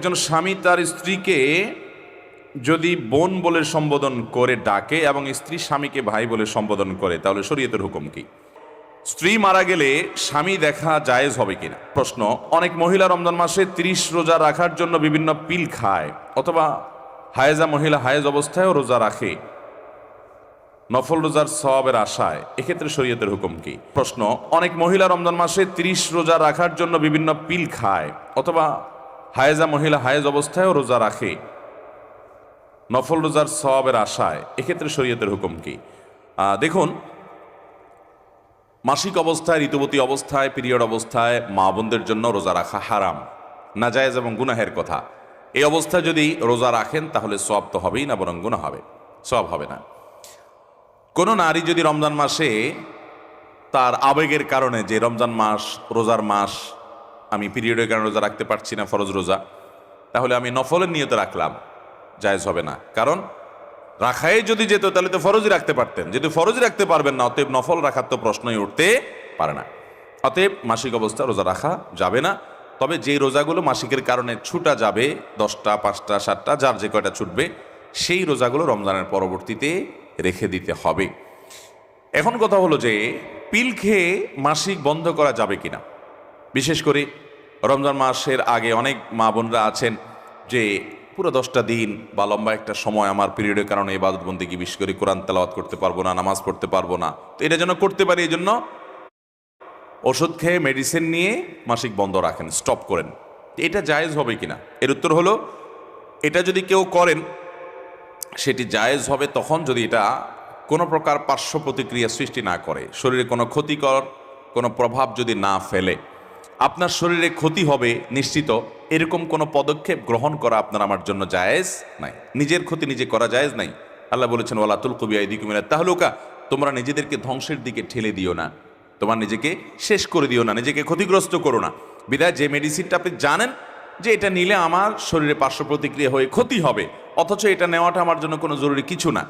একজন স্বামী তার স্ত্রীকে যদি বোন বলে সম্বোধন করে ডাকে এবং স্ত্রী স্বামীকে ভাই বলে সম্বোধন করে, তাহলে শরীয়তের হুকুম কি? স্ত্রী মারা গেলে স্বামী দেখা জায়েজ হবে কিনা? প্রশ্ন, অনেক মহিলা রমজান মাসে তিরিশ রোজা রাখার জন্য বিভিন্ন পিল খায়, অথবা হায়েজা মহিলা হায়েজ অবস্থায়ও রোজা রাখে, নফল রোজার সবের আশায়, এক্ষেত্রে শরীয়তের হুকুম কি? প্রশ্ন, অনেক মহিলা রমজান মাসে তিরিশ রোজা রাখার জন্য বিভিন্ন পিল খায়, অথবা হায়েজা মহিলা হায়েজ অবস্থায়ও রোজা রাখে। নফল রোজার সবের আশায়। এক্ষেত্রে শরীয়তের হুকুম কি? দেখুন, মাসিক অবস্থায়, ঋতুবতী অবস্থায়, পিরিয়ড অবস্থায় মা বোনদের জন্য রোজা রাখা হারাম। নাজায়েজ এবং গুনাহের কথা। এই অবস্থায় যদি রোজা রাখেন, তাহলে সব তো হবেই না, বরং গুনাহ হবে। সব হবে না। কোনো নারী যদি রমজান মাসে তার আবেগের কারণে যে রমজান মাস, রোজার মাস পিরিয়ডের কারণে রোজা রাখতে পারছি না, ফরজ রোজা। তাহলে আমি নফলের নিয়তে রাখলাম। জায়েজ হবে না। কারণ রাখাই যদি যেত, তাহলে তো ফরজই রাখতে পারতেন। যদি ফরজই রাখতে পারবেন না, অতএব নফল রাখার তো প্রশ্নই উঠতে পারে না। অতএব মাসিক অবস্থা রোজা রাখা যাবে না। তবে যে রোজাগুলো মাসিকের কারণে ছুটা যাবে, দশটা, পাঁচটা, সাতটা, যার যে কয়টা ছুটবে, সেই রোজাগুলো রমজানের পরবর্তীতে রেখে দিতে হবে। এখন কথা হলো যে, পিল খেয়ে মাসিক বন্ধ করা যাবে কিনা? বিশেষ করে রমজান মাসের আগে অনেক মা বোনরা আছেন যে পুরো দশটা দিন বা লম্বা একটা সময় আমার পিরিয়ডের কারণে ইবাদত বন্দিকে বিশেষ করে কোরআন তেলাওয়াত করতে পারব না, নামাজ পড়তে পারব না। তো এটা যেন করতে পারি এই জন্য ওষুধ খেয়ে মেডিসিন নিয়ে মাসিক বন্ধ রাখেন স্টপ করেন। এটা জায়েজ হবে কিনা? এর উত্তর হলো, এটা যদি কেউ করেন, সেটি জায়েজ হবে তখন যদি এটা কোনো প্রকার পার্শ্ব প্রতিক্রিয়া সৃষ্টি না করে। শরীরে কোনো ক্ষতিকর কোনো প্রভাব যদি না ফেলে আপনার শরীরে ক্ষতি হবে, নিশ্চিত। এরকম কোনো পদক্ষেপ গ্রহণ করা আপনার আমার জন্য জায়েজ নাই। নিজের ক্ষতি নিজে করা জায়েজ নাই। আল্লাহ বলেছেন ওলাতুল কবি আইদিকুমিনা তাহলুকা। তোমরা নিজেদেরকে ধ্বংসের দিকে ঠেলে দিও না। তোমার নিজেকে শেষ করে দিও না, নিজেকে ক্ষতিগ্রস্ত করো না। বিদায়, যে মেডিসিনটা আপনি জানেন, যে এটা নিলে আমার শরীরে পার্শ্ব প্রতিক্রিয়া হয়ে ক্ষতি হবে, অথচ এটা নেওয়াটা আমার জন্য কোনো জরুরি কিছু না।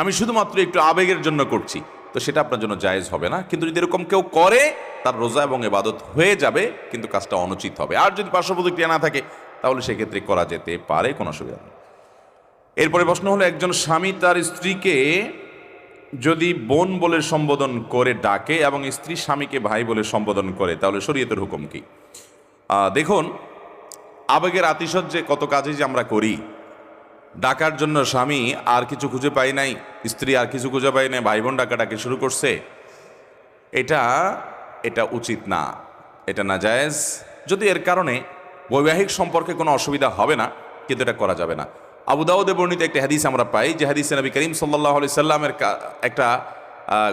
আমি শুধুমাত্র একটু আবেগের জন্য করছি, তো সেটা আপনার জন্য জায়েজ হবে না। কিন্তু যদি এরকম কেউ করে তার রোজা এবং এবাদত হয়ে যাবে, কিন্তু কাজটা অনুচিত হবে। আর যদি পার্শ্ব প্রতিক্রিয়া না থাকে, তাহলে সেক্ষেত্রে করা যেতে পারে, কোনো অসুবিধা নেই। এরপরে প্রশ্ন হলো, একজন স্বামী তার স্ত্রীকে যদি বোন বলে সম্বোধন করে ডাকে এবং স্ত্রী স্বামীকে ভাই বলে সম্বোধন করে, তাহলে শরীয়তের হুকুম কি? দেখুন, আবেগের আতিশয্যে কত কাজে যে আমরা করি। ডাকার জন্য স্বামী আর কিছু খুঁজে পাই নাই, স্ত্রী আর কিছু খুঁজে পাই নাই, ভাই বোন ডাকাটাকে শুরু করছে। এটা এটা উচিত না। এটা না জায়েজ যদি এর কারণে বৈবাহিক সম্পর্কে কোনো অসুবিধা হবে না, কিন্তু এটা করা যাবে না। আবু দাউদে বর্ণিত একটা হাদিস আমরা পাই, যে হাদিসে নবী করিম সাল্লাহ আলি সাল্লামের একটা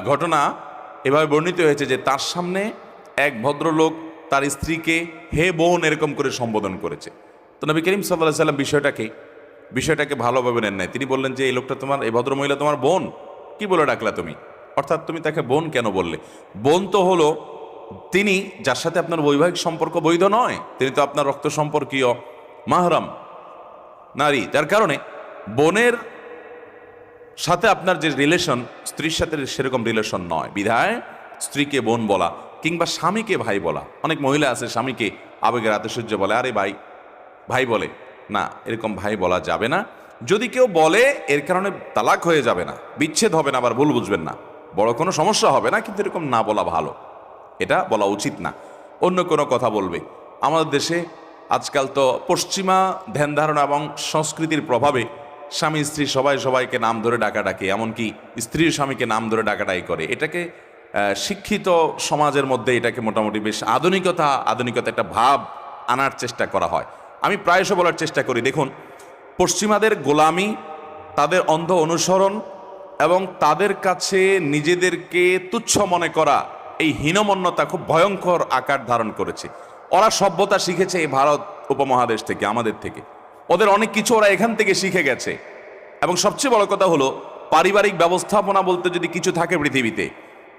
ঘটনা এভাবে বর্ণিত হয়েছে যে তার সামনে এক ভদ্রলোক তার স্ত্রীকে হে বোন এরকম করে সম্বোধন করেছে। তো নবী করিম সাল্লাহ সাল্লাম বিষয়টাকে বিষয়টাকে ভালোভাবে নেন নাই। তিনি বললেন যে, এই লোকটা তোমার, এই ভদ্রমহিলা তোমার বোন? কি বলে ডাকলা তুমি? অর্থাৎ তুমি তাকে বোন কেন বললে? বোন তো হলো তিনি, যার সাথে আপনার বৈবাহিক সম্পর্ক বৈধ নয়, তিনি তো আপনার রক্ত সম্পর্কীয় মাহরাম, নারী। যার কারণে বোনের সাথে আপনার যে রিলেশন স্ত্রীর সাথে সেরকম রিলেশন নয়। বিধায় স্ত্রীকে বোন বলা কিংবা স্বামীকে ভাই বলা। অনেক মহিলা আছে স্বামীকে আবেগের আতিশয্য বলে, আরে ভাই ভাই বলে। না, এরকম ভাই বলা যাবে না। যদি কেউ বলে, এর কারণে তালাক হয়ে যাবে না, বিচ্ছেদ হবে না, আবার ভুল বুঝবেন না। বড় কোনো সমস্যা হবে না, কিন্তু এরকম না বলা ভালো। এটা বলা উচিত না। অন্য কোনো কথা বলবে। আমাদের দেশে আজকাল তো পশ্চিমা ধ্যান ধারণা এবং সংস্কৃতির প্রভাবে স্বামী স্ত্রী সবাই সবাইকে নাম ধরে ডাকাডাকি এমনকি স্ত্রীর স্বামীকে নাম ধরে ডাকাডাকি করে। এটাকে শিক্ষিত সমাজের মধ্যে এটাকে মোটামুটি বেশ আধুনিকতা আধুনিকতা একটা ভাব আনার চেষ্টা করা হয়। আমি প্রায়শ বলার চেষ্টা করি, দেখুন, পশ্চিমাদের গোলামি, তাদের অন্ধ অনুসরণ এবং তাদের কাছে নিজেদেরকে তুচ্ছ মনে করা এই হীনমন্যতা খুব ভয়ঙ্কর আকার ধারণ করেছে। ওরা সভ্যতা শিখেছে এই ভারত উপমহাদেশ থেকে, আমাদের থেকে। ওদের অনেক কিছু ওরা এখান থেকে শিখে গেছে। এবং সবচেয়ে বড় কথা হলো, পারিবারিক ব্যবস্থাপনা বলতে যদি কিছু থাকে পৃথিবীতে,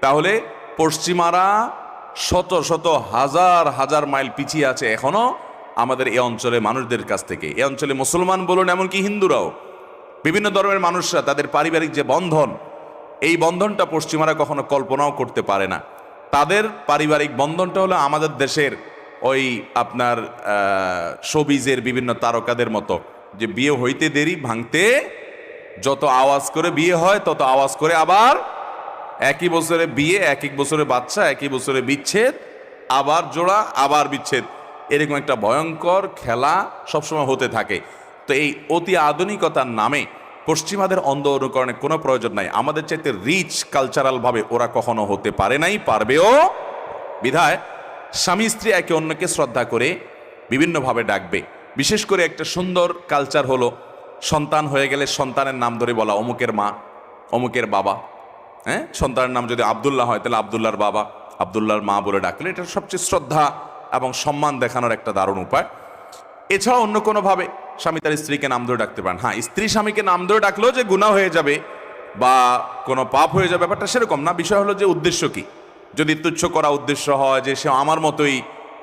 তাহলে পশ্চিমারা শত শত হাজার হাজার মাইল পিছিয়ে আছে এখনও আমাদের এই অঞ্চলে মানুষদের কাছ থেকে। এই অঞ্চলে মুসলমান বলুন, এমনকি হিন্দুরাও। বিভিন্ন ধর্মের মানুষরা, তাদের পারিবারিক যে বন্ধন, এই বন্ধনটা পশ্চিমারা কখনো কল্পনাও করতে পারে না। তাদের পারিবারিক বন্ধনটা হলো আমাদের দেশের ওই আপনার সবিজের বিভিন্ন তারকাদের মতো। যে বিয়ে হইতে দেরি, ভাঙতে যত আওয়াজ করে বিয়ে হয়, তত আওয়াজ করে আবার একই বছরে বিয়ে, এক এক বছরে বাচ্চা একই বছরে বিচ্ছেদ, আবার জোড়া, আবার বিচ্ছেদ। এরকম একটা ভয়ঙ্কর খেলা সবসময় হতে থাকে। তো এই অতি আধুনিকতার নামে পশ্চিমাদের অন্ধ অনুকরণের কোনো প্রয়োজন নাই। আমাদের চাইতে রিচ কালচারালভাবে ওরা কখনো হতে পারে নাই, পারবেও। বিধায় স্বামী স্ত্রী একে অন্যকে শ্রদ্ধা করে বিভিন্নভাবে ডাকবে। বিশেষ করে একটা সুন্দর কালচার হলো সন্তান হয়ে গেলে সন্তানের নাম ধরে বলা অমুকের মা, অমুকের বাবা। হ্যাঁ? সন্তানের নাম যদি আবদুল্লাহ হয়, তাহলে আবদুল্লাহর বাবা, আবদুল্লাহর মা বলে ডাকলে এটা সবচেয়ে শ্রদ্ধা এবং সম্মান দেখানোর একটা দারুণ উপায়। এছাড়া অন্য কোনোভাবে স্বামী তার স্ত্রীকে নাম ধরে ডাকতে পারেন। হ্যাঁ স্ত্রী স্বামীকে নাম ধরে ডাকলেও যে গুণা হয়ে যাবে বা কোনো পাপ হয়ে যাবে, ব্যাপারটা সেরকম না। বিষয় হলো যে উদ্দেশ্য কি? যদি তুচ্ছ করা উদ্দেশ্য হয় যে সে আমার মতোই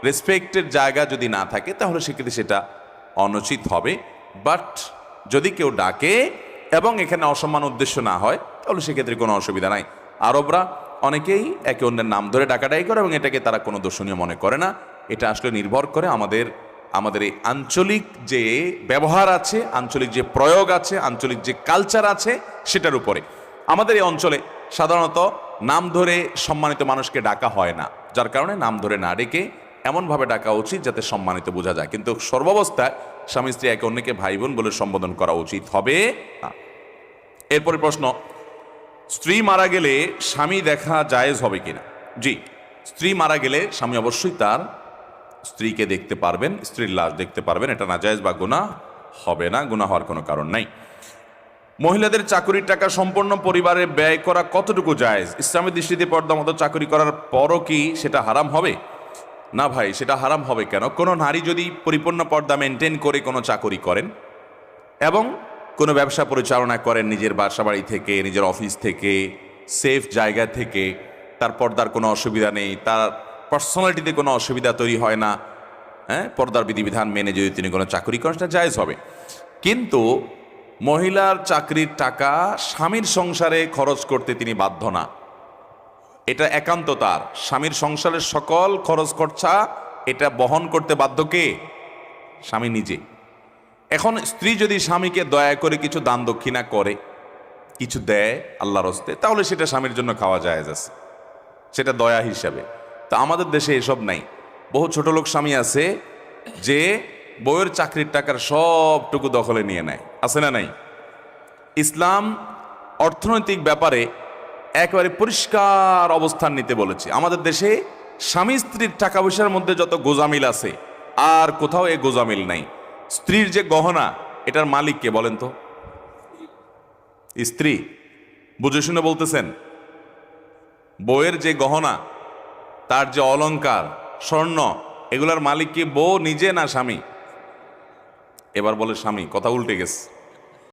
রেসপেক্টের জায়গা যদি না থাকে, তাহলে সেক্ষেত্রে সেটা অনুচিত হবে। বাট যদি কেউ ডাকে এবং এখানে অসম্মান উদ্দেশ্য না হয়, তাহলে সেক্ষেত্রে কোনো অসুবিধা নাই। আরবরা অনেকেই একে অন্যের নাম ধরে ডাকাডাকি করে এবং এটাকে তারা কোনো দর্শনীয় মনে করে না। এটা আসলে নির্ভর করে আমাদের আমাদের এই আঞ্চলিক যে ব্যবহার আছে, আঞ্চলিক যে প্রয়োগ আছে, আঞ্চলিক যে কালচার আছে, সেটার উপরে। আমাদের এই অঞ্চলে সাধারণত নাম ধরে সম্মানিত মানুষকে ডাকা হয় না। যার কারণে নাম ধরে না ডেকে এমনভাবে ডাকা উচিত যাতে সম্মানিত বোঝা যায়। কিন্তু সর্বাবস্থায় স্বামী, স্ত্রী একে অন্যকে ভাই বোন বলে সম্বোধন করা উচিত হবে এরপরে প্রশ্ন, স্ত্রী মারা গেলে স্বামী দেখা জায়েজ হবে কিনা? জি, স্ত্রী মারা গেলে স্বামী অবশ্যই তার স্ত্রীকে দেখতে পারবেন, স্ত্রীর লাশ দেখতে পারবেন, এটা না জায়েজ বা গুণা হবে না গুণা হওয়ার কোনো কারণ নাই। মহিলাদের চাকরির টাকা সম্পূর্ণ পরিবারে ব্যয় করা কতটুকু জায়েজ? ইসলামের দৃষ্টিতে পর্দা মতো চাকরি করার পরও কি সেটা হারাম হবে? না ভাই, সেটা হারাম হবে কেন? কোনো নারী যদি পরিপূর্ণ পর্দা মেনটেন করে কোনো চাকরি করেন এবং কোনো ব্যবসা পরিচালনা করেন নিজের বাসাবাড়ি থেকে, নিজের অফিস থেকে সেফ জায়গা থেকে, তার পর্দার কোনো অসুবিধা নেই, তার পার্সোনালিটিতে কোনো অসুবিধা তৈরি হয় না। হ্যাঁ? পর্দার বিধিবিধান মেনে যদি তিনি কোনো চাকরি করেন, সেটা জায়েজ হবে। কিন্তু মহিলার চাকরির টাকা স্বামীর সংসারে খরচ করতে তিনি বাধ্য না। এটা একান্ত তার। স্বামীর সংসারের সকল খরচ খরচা এটা বহন করতে বাধ্য কে? স্বামী নিজে। এখন স্ত্রী যদি স্বামীকে দয়া করে কিছু দান দক্ষিণা করে, কিছু দেয় আল্লাহর হস্তে, তাহলে সেটা স্বামীর জন্য খাওয়া যায় আছে। সেটা দয়া হিসাবে। তা আমাদের দেশে এসব নাই। বহু ছোট লোক স্বামী আছে যে বইয়ের চাকরির টাকার সবটুকু দখলে নিয়ে নেয়। আছে না নাই? ইসলাম অর্থনৈতিক ব্যাপারে একেবারে পরিষ্কার অবস্থান নিতে বলেছে। আমাদের দেশে স্বামী স্ত্রীর টাকা পয়সার মধ্যে যত গোজামিল আছে, আর কোথাও এ গোজামিল নাই। স্ত্রীর যে গহনা, এটার মালিক কে বলেন তো? স্ত্রী। বুঝে শুনে বলতেছেন বউয়ের যে গহনা তার যে অলঙ্কার স্বর্ণ, এগুলার মালিক কি বউ, নিজে না স্বামী? এবার বলে স্বামী, কথা উল্টে গেছে।